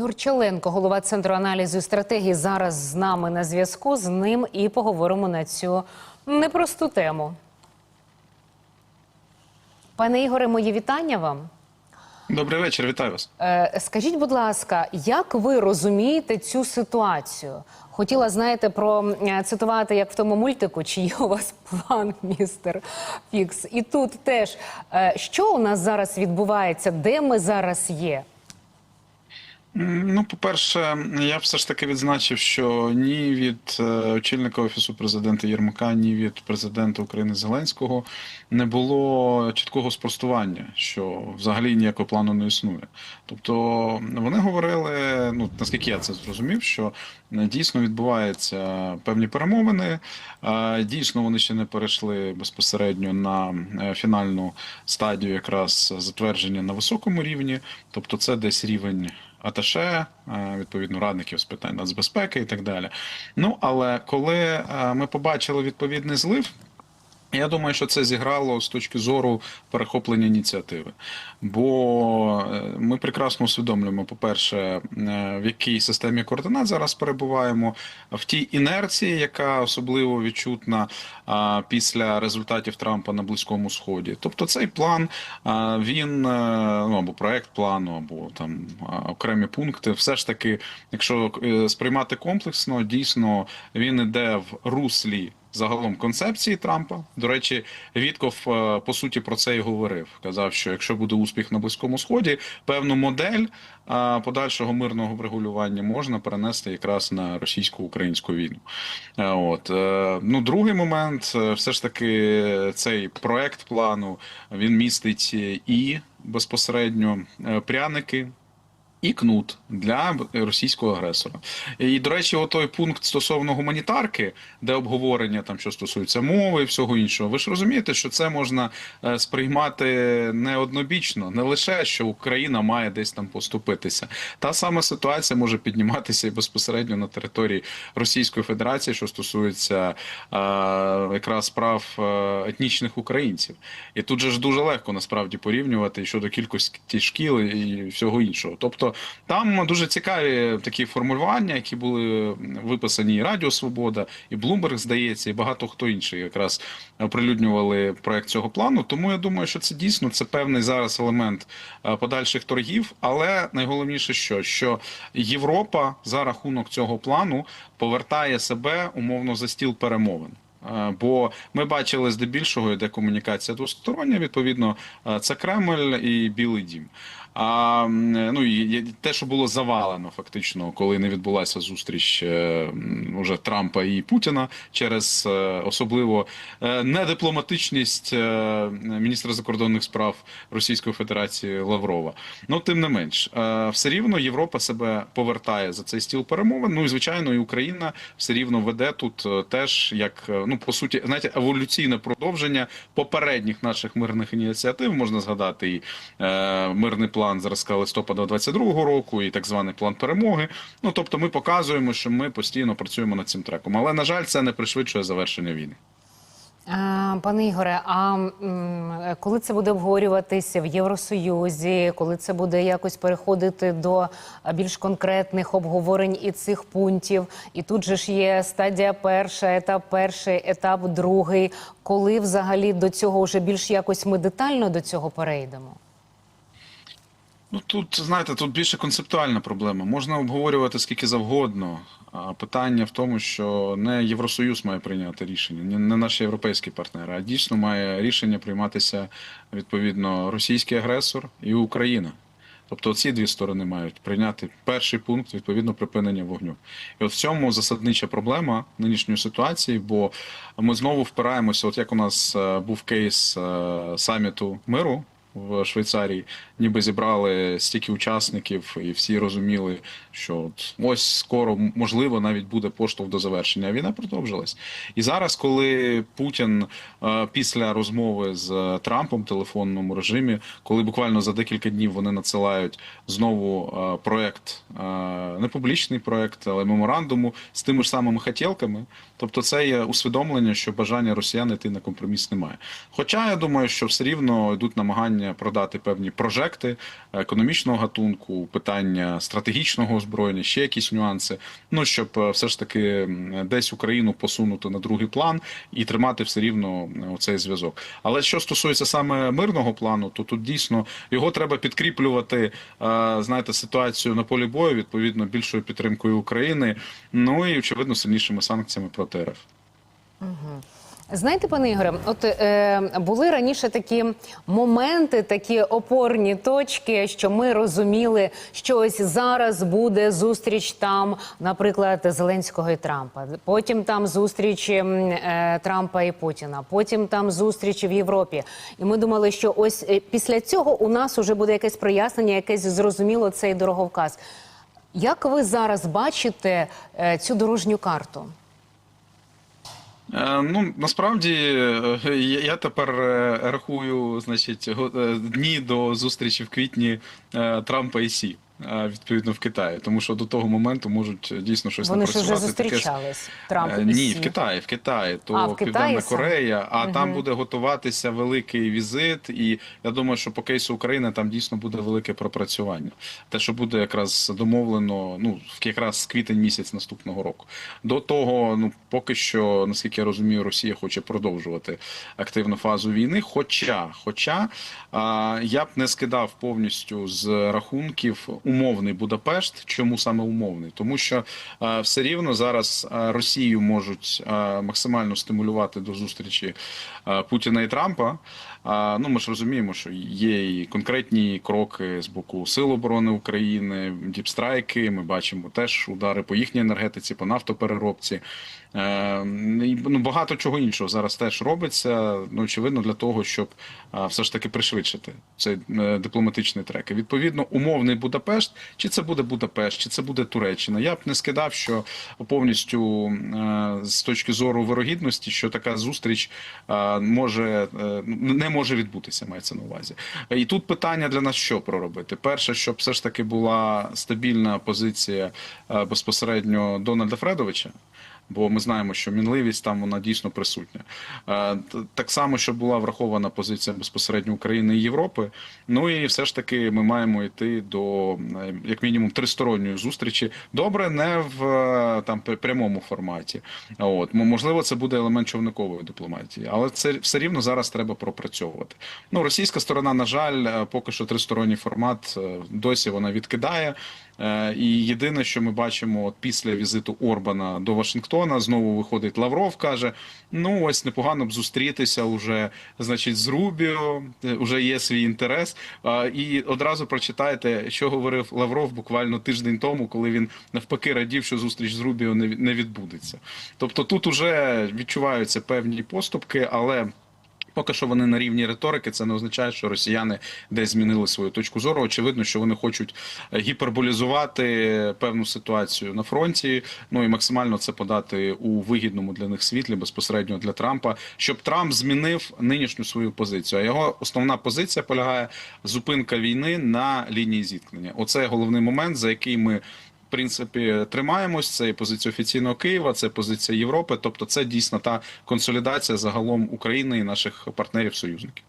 Ігор Челенко, голова центру аналізу і стратегії, зараз з нами на зв'язку. З ним і поговоримо на цю непросту тему. Пане Ігоре, мої вітання вам. Добрий вечір, вітаю вас. Е, Скажіть, будь ласка, як ви розумієте цю ситуацію? Хотіла, знаєте, про цитувати, як в тому мультику, чи є у вас план, містер Фікс. І тут теж, е, що у нас зараз відбувається, де ми зараз є? Ну, по-перше, я б все ж таки відзначив, що ні від е, очільника офісу президента Єрмака, ні від президента України Зеленського не було чіткого спростування, що взагалі ніякого плану не існує. Тобто вони говорили, ну наскільки я це зрозумів, що е, дійсно відбуваються певні перемовини. е, Дійсно, вони ще не перейшли безпосередньо на фінальну стадію, якраз затвердження на високому рівні. Тобто, це десь рівень аташе, е, відповідно радників з питань нацбезпеки і так далі. Ну але коли е, ми побачили відповідний злив. Я думаю, що це зіграло з точки зору перехоплення ініціативи. Бо е, ми прекрасно усвідомлюємо, по-перше, е, в якій системі координат зараз перебуваємо, в тій інерції, яка особливо відчутна після результатів Трампа на Близькому Сході. Тобто цей план, він е, ну або проект плану, або там окремі пункти, все ж таки, якщо е, сприймати комплексно, дійсно він іде в руслі загалом концепції Трампа. До речі, Вітков е, по суті про це і говорив. Казав, що якщо буде успіх на близькому сході, певну модель е, подальшого мирного врегулювання можна перенести якраз на російсько-українську війну. Е, От ну другий момент, все ж таки, цей проект плану він містить і безпосередньо пряники і кнут для російського агресора. І до речі, отой пункт стосовно гуманітарки, де обговорення там, що стосується мови і всього іншого. Ви ж розумієте, що це можна е, сприймати не однобічно, не лише що Україна має десь там поступитися. Та сама ситуація може підніматися і безпосередньо на території Російської Федерації, що стосується е, якраз прав е, етнічних українців. І тут же ж дуже легко насправді порівнювати щодо кількості шкіл і всього іншого. Тобто там дуже цікаві такі формулювання, які були виписані і Радіо Свобода, і Блумберг, здається, і багато хто інший якраз оприлюднювали проект цього плану. Тому я думаю, що це дійсно це певний зараз елемент е, подальших торгів. Але найголовніше, що, що Європа за рахунок цього плану повертає себе умовно за стіл перемовин. Е, Бо ми бачили здебільшого йде комунікація двостороння. Відповідно, е, це Кремль і Білий Дім. А ну і те, що було завалено, фактично, коли не відбулася зустріч е, уже Трампа і Путіна через е, особливо е, недипломатичність міністра закордонних справ Російської Федерації Лаврова. Ну тим не менш, все рівно Європа себе повертає за цей стіл перемовин. Ну і звичайно, і Україна все рівно веде тут теж як ну по суті, знаєте, еволюційне продовження попередніх наших мирних ініціатив. Можна згадати і мирний план зразка листопада 22-го року, і так званий план перемоги. Ну тобто, ми показуємо, що ми постійно працюємо над цим треком. Але на жаль, це не пришвидшує завершення війни. Пане Ігоре, а коли це буде обговорюватися в Євросоюзі, коли це буде якось переходити до більш конкретних обговорень і цих пунктів, і тут же ж є стадія перша, етап перший, етап другий. Коли взагалі до цього вже більш якось ми детально до цього перейдемо? Ну тут знаєте, тут більше концептуальна проблема. Можна обговорювати скільки завгодно. А питання в тому, що не Євросоюз має прийняти рішення, не- наші європейські партнери, а дійсно має рішення прийматися відповідно російський агресор і Україна. Тобто ці дві сторони мають прийняти перший пункт відповідно припинення вогню. І от в цьому засаднича проблема нинішньої ситуації, бо ми знову впираємося, от як у нас е, був кейс е, саміту миру в Швейцарії, ніби зібрали стільки учасників, і всі розуміли, що от ось скоро можливо навіть буде поштовх до завершення. А війна продовжилась. І зараз, коли Путін е, після розмови з Трампом в телефонному режимі, коли буквально за декілька днів вони надсилають знову е, проект, е, не публічний проект, але меморандуму з тими ж самими хотілками. Тобто, це є усвідомлення, що бажання росіян йти на компроміс немає. Хоча я думаю, що все рівно йдуть намагання питання продати певні прожекти економічного гатунку, питання стратегічного озброєння, ще якісь нюанси. Ну щоб е, все ж таки десь Україну посунути на другий план і тримати все рівно е, оцей зв'язок. Але що стосується саме мирного плану, то тут дійсно його треба підкріплювати. е, Знаєте, ситуацію на полі бою відповідно більшою підтримкою України. Ну і очевидно сильнішими санкціями проти РФ. Знаєте, пане Ігоре, от е, були раніше такі моменти, такі опорні точки, що ми розуміли, що ось зараз буде зустріч там, наприклад, Зеленського і Трампа. Потім там зустріч е, Трампа і Путіна. Потім там зустрічі в Європі. І ми думали, що ось е, після цього у нас вже буде якесь прояснення, якесь зрозуміло цей дороговказ. Як ви зараз бачите е, цю дорожню карту? Е, Ну насправді е, я тепер е, рахую, значить, дні до зустрічі в квітні Трампа і Сі. Відповідно в Китаї, тому що до того моменту можуть е, дійсно щось Вони ж вже напрацювати. таке- зустрічались. Трамп Е, і Ні, в Китаї, в Китаї, то А, в Південна саме? Корея, а там буде готуватися великий візит, і я думаю, що по кейсу України там дійсно буде велике пропрацювання. Те, що буде якраз домовлено, ну якраз квітень місяць наступного року. До того, ну поки що, наскільки я розумію, Росія хоче продовжувати активну фазу війни. Хоча, хоча а, я б не скидав повністю з рахунків умовний Будапешт. Чому саме умовний? Тому що а, все рівно зараз Росію можуть а, максимально стимулювати до зустрічі а, Путіна і Трампа. А, ну ми ж розуміємо, що є і конкретні кроки з боку Сил оборони України, діпстрайки. Ми бачимо теж удари по їхній енергетиці, по нафтопереробці. Е, ну, багато чого іншого зараз теж робиться. Ну, очевидно, для того, щоб а, все ж таки пришвидшити цей е, дипломатичний трек. Відповідно, умовний Будапешт, чи це буде Будапешт, чи це буде Туреччина. Я б не скидав, що повністю е, з точки зору вирогідності, що така зустріч е, може е, не може відбутися, мається на увазі. І тут питання для нас що проробити? Перше, щоб все ж таки була стабільна позиція безпосередньо Дональда Фредовича. Бо ми знаємо, що мінливість там вона дійсно присутня. Е, Так само, щоб була врахована позиція безпосередньо України і Європи. Ну і все ж таки ми маємо йти до е, як мінімум тристоронньої зустрічі. Добре, не в е, там прямому форматі. От можливо, це буде елемент човникової дипломатії, але це все рівно зараз треба пропрацьовувати. Ну, російська сторона, на жаль, поки що тристоронній формат досі вона відкидає. Е, І єдине, що ми бачимо от після візиту Орбана до Вашингтона, знову виходить Лавров, каже: ну ось непогано б зустрітися уже, значить, з Рубіо, е, уже є свій інтерес. І одразу прочитайте, що говорив Лавров буквально тиждень тому, коли він навпаки радів, що зустріч з Рубіо не відбудеться. Тобто тут уже відчуваються певні поступки, але. Поки що вони на рівні риторики, це не означає, що росіяни десь змінили свою точку зору. Очевидно, що вони хочуть е, гіперболізувати певну ситуацію на фронті. Ну і максимально це подати у вигідному для них світлі безпосередньо для Трампа, щоб Трамп змінив нинішню свою позицію. А його основна позиція полягає зупинка війни на лінії зіткнення. Оце головний момент, за який ми. Принципі, тримаємось. Це і позиція офіційного Києва, це позиція Європи. Тобто, це дійсно та консолідація загалом України і наших партнерів-союзників.